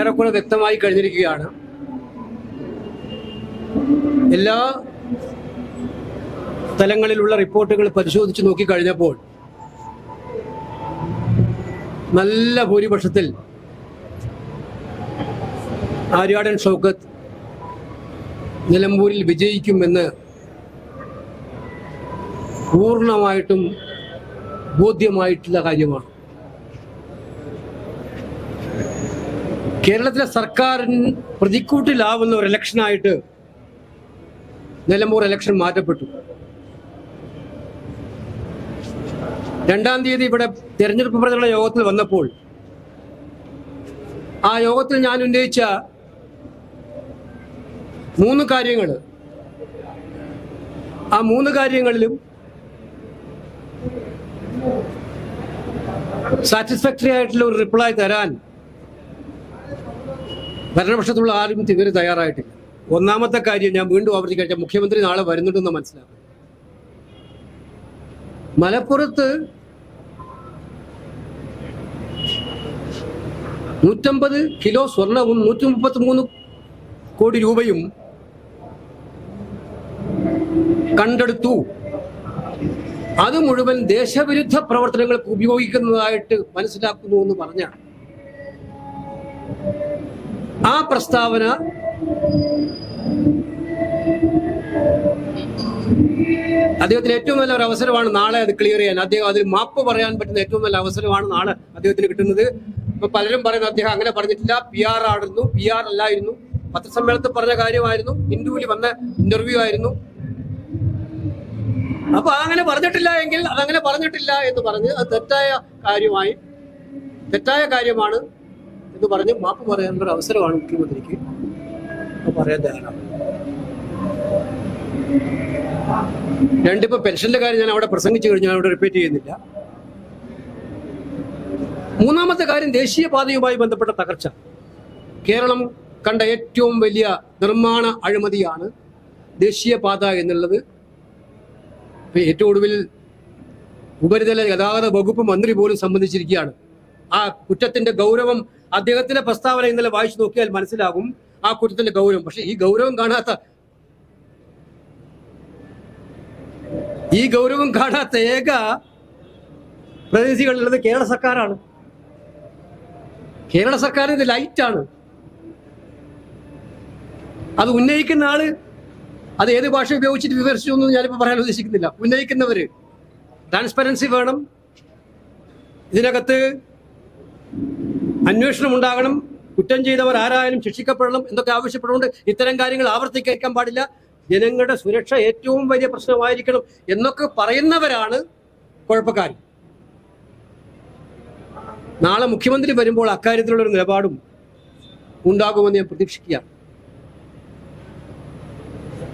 ഏറെക്കുറെ വ്യക്തമായി കഴിഞ്ഞിരിക്കുകയാണ്. എല്ലാ തലങ്ങളിലുള്ള റിപ്പോർട്ടുകൾ പരിശോധിച്ച് നോക്കിക്കഴിഞ്ഞപ്പോൾ നല്ല ഭൂരിപക്ഷത്തിൽ ആര്യാടൻ ഷൗക്കത്ത് നിലമ്പൂരിൽ വിജയിക്കുമെന്ന് പൂർണമായിട്ടും ബോധ്യമായിട്ടുള്ള കാര്യമാണ്. കേരളത്തിലെ സർക്കാരിന് പ്രതിക്കൂട്ടിലാവുന്ന ഒരു ഇലക്ഷനായിട്ട് നിലമ്പൂർ ഇലക്ഷൻ മാറ്റപ്പെട്ടു. രണ്ടാം തീയതി ഇവിടെ തെരഞ്ഞെടുപ്പ് പ്രചരണ യോഗത്തിൽ വന്നപ്പോൾ ആ യോഗത്തിൽ ഞാൻ ഉന്നയിച്ച മൂന്ന് കാര്യങ്ങൾ. ആ മൂന്ന് കാര്യങ്ങളിലും സാറ്റിസ്ഫാക്ടറി ആയിട്ടുള്ള ഒരു റിപ്ലൈ തരാൻ ഭരണപക്ഷത്തുള്ള ആരും ഇതുവരെ തയ്യാറായിട്ടില്ല. ഒന്നാമത്തെ കാര്യം ഞാൻ വീണ്ടും ആവർത്തിക്കഴിച്ച മുഖ്യമന്ത്രി നാളെ വരുന്നുണ്ടെന്ന് മനസ്സിലാക്കും മലപ്പുറത്ത് നൂറ്റമ്പത് കിലോ സ്വർണവും നൂറ്റി മുപ്പത്തി മൂന്ന് കോടി രൂപയും കണ്ടെടുത്തു. അത് മുഴുവൻ ദേശവിരുദ്ധ പ്രവർത്തനങ്ങൾക്ക് ഉപയോഗിക്കുന്നതായിട്ട് മനസ്സിലാക്കുന്നു എന്ന് പറഞ്ഞാണ്. ആ പ്രസ്താവന അദ്ദേഹത്തിന് ഏറ്റവും നല്ല ഒരു അവസരമാണ് നാളെ അത് ക്ലിയർ ചെയ്യാൻ. അദ്ദേഹം അതിൽ മാപ്പ് പറയാൻ പറ്റുന്ന ഏറ്റവും നല്ല അവസരമാണ് നാളെ അദ്ദേഹത്തിന് കിട്ടുന്നത്. ഇപ്പൊ പലരും പറയുന്നത് അദ്ദേഹം അങ്ങനെ പറഞ്ഞിട്ടില്ല. പി ആർ ആയിരുന്നു. പി ആർ അല്ലായിരുന്നു. പത്രസമ്മേളനത്തിൽ പറഞ്ഞ കാര്യമായിരുന്നു. ഹിന്ദുവിൽ വന്ന ഇന്റർവ്യൂ ആയിരുന്നു. അപ്പൊ അങ്ങനെ പറഞ്ഞിട്ടില്ല എങ്കിൽ അതങ്ങനെ പറഞ്ഞിട്ടില്ല എന്ന് പറഞ്ഞ് അത് തെറ്റായ കാര്യമായി തെറ്റായ കാര്യമാണ്. എന്ന് പറഞ്ഞ് മാപ്പ് പറയാനുള്ള ഒരു അവസരമാണ് മുഖ്യമന്ത്രിക്ക്. പറയാൻ തയ്യാറാണ്. രണ്ടിപ്പോ പെൻഷന്റെ കാര്യം ഞാൻ അവിടെ പ്രസംഗിച്ചു കഴിഞ്ഞാൽ അവിടെ റിപ്പീറ്റ് ചെയ്യുന്നില്ല. മൂന്നാമത്തെ കാര്യം ദേശീയപാതയുമായി ബന്ധപ്പെട്ട തകർച്ച. കേരളം കണ്ട ഏറ്റവും വലിയ നിർമ്മാണ അഴിമതിയാണ് ദേശീയപാത എന്നുള്ളത്. ഏറ്റവും ഒടുവിൽ ഉപരിതല ഗതാഗത വകുപ്പ് മന്ത്രി പോലും സംബന്ധിച്ചിരിക്കുകയാണ്. ആ കുറ്റത്തിന്റെ ഗൗരവം അദ്ദേഹത്തിന്റെ പ്രസ്താവന ഇന്നലെ വായിച്ചു നോക്കിയാൽ മനസ്സിലാകും ആ കുറ്റത്തിന്റെ ഗൗരവം. പക്ഷെ ഈ ഗൗരവം കാണാത്ത ഈ ഗൗരവം കാണാത്ത ഏക പ്രതിനിധികളുള്ളത് കേരള സർക്കാരാണ്. കേരള സർക്കാരിന്റെ ലൈറ്റ് ലൈറ്റാണ് അത് ഉന്നയിക്കുന്ന ആൾ അത് ഏത് ഭാഷ ഉപയോഗിച്ചിട്ട് വിവരിച്ചു എന്ന് ഞാനിപ്പോൾ പറയാൻ ഉദ്ദേശിക്കുന്നില്ല. ഉന്നയിക്കുന്നവര് ട്രാൻസ്പെറൻസി വേണം. ഇതിനകത്ത് അന്വേഷണം ഉണ്ടാകണം. കുറ്റം ചെയ്തവർ ആരായാലും ശിക്ഷിക്കപ്പെടണം എന്നൊക്കെ ആവശ്യപ്പെടുന്നുണ്ട് ഇത്തരം കാര്യങ്ങൾ ആവർത്തിക്കാൻ പാടില്ല. ജനങ്ങളുടെ സുരക്ഷ ഏറ്റവും വലിയ പ്രശ്നമായിരിക്കണം എന്നൊക്കെ പറയുന്നവരാണ് കുഴപ്പക്കാർ. നാളെ മുഖ്യമന്ത്രി വരുമ്പോൾ അക്കാര്യത്തിലുള്ള ഒരു നിലപാടും ഉണ്ടാകുമെന്ന് ഞാൻ പ്രതീക്ഷിക്കുകയാണ്.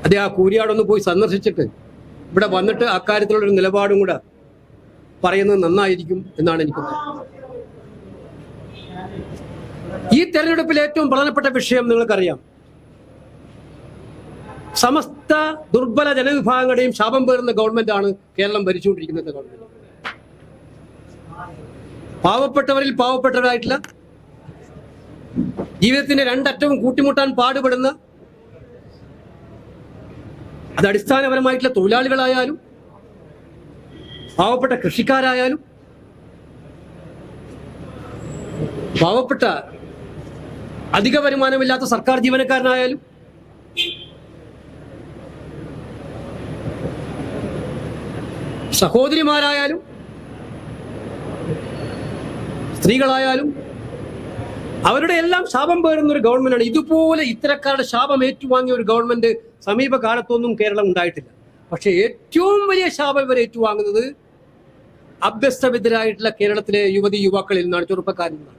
അദ്ദേഹം ആ കൂരിയാടൊന്ന് പോയി സന്ദർശിച്ചിട്ട് ഇവിടെ വന്നിട്ട് അക്കാര്യത്തിലുള്ള ഒരു നിലപാടും കൂടെ പറയുന്നത് നന്നായിരിക്കും എന്നാണ് എനിക്ക് ഈ തെരഞ്ഞെടുപ്പിൽ ഏറ്റവും പ്രധാനപ്പെട്ട വിഷയം നിങ്ങൾക്കറിയാം. സമസ്ത ദുർബല ജനവിഭാഗങ്ങളുടെയും ശാപം പേരുന്ന ഗവൺമെന്റാണ് കേരളം ഭരിച്ചുകൊണ്ടിരിക്കുന്നത് ഗവൺമെന്റ് പാവപ്പെട്ടവരിൽ പാവപ്പെട്ടവരായിട്ടുള്ള ജീവിതത്തിന്റെ രണ്ടറ്റവും കൂട്ടിമുട്ടാൻ പാടുപെടുന്ന അത് അടിസ്ഥാനപരമായിട്ടുള്ള തൊഴിലാളികളായാലും പാവപ്പെട്ട കൃഷിക്കാരായാലും പാവപ്പെട്ട അധിക വരുമാനമില്ലാത്ത സർക്കാർ ജീവനക്കാരനായാലും സഹോദരിമാരായാലും സ്ത്രീകളായാലും അവരുടെ എല്ലാം ശാപം പേരുന്ന ഒരു ഗവൺമെന്റാണ്. ഇതുപോലെ ഇത്തരക്കാരുടെ ശാപം ഏറ്റുവാങ്ങിയ ഒരു ഗവൺമെന്റ് സമീപകാലത്തൊന്നും കേരളം ഉണ്ടായിട്ടില്ല. പക്ഷെ ഏറ്റവും വലിയ ശാപം ഇവർ ഏറ്റുവാങ്ങുന്നത് അഭ്യസ്തവിദ്യരായിട്ടുള്ള കേരളത്തിലെ യുവതി യുവാക്കളിൽ നിന്നാണ് ചെറുപ്പക്കാരിൽ നിന്നാണ്.